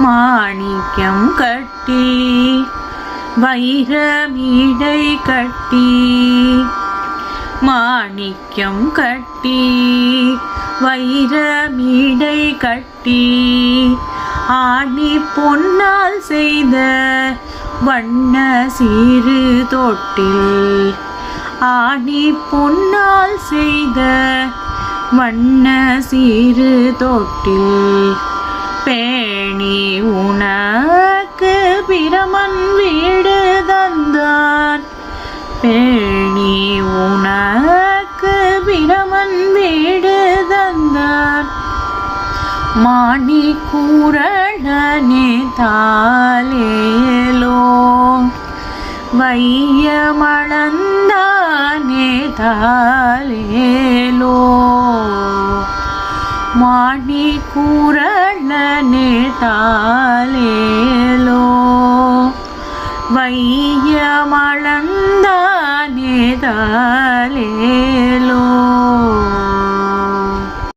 മാണിക്യം കട്ടി വൈരമീടൈ കട്ടി. മാണിക്യം കട്ടി വൈരമീടൈ കട്ടി. ஆணி பொன்னால் செய்த வண்ண சீரு தொட்டில். ஆணி பொன்னால் செய்த வண்ண சீரு தொட்டில். பேணி உனக்கு பிரமன் வீடு தந்தான் பேணி உனக்கு பிரமன் வீடு மாணி கூரணனே தாலேலோ வையமளந்தானே தாலேலோ மாணி கூரணனே தாலேலோ வையமளந்தானே தாலேலோ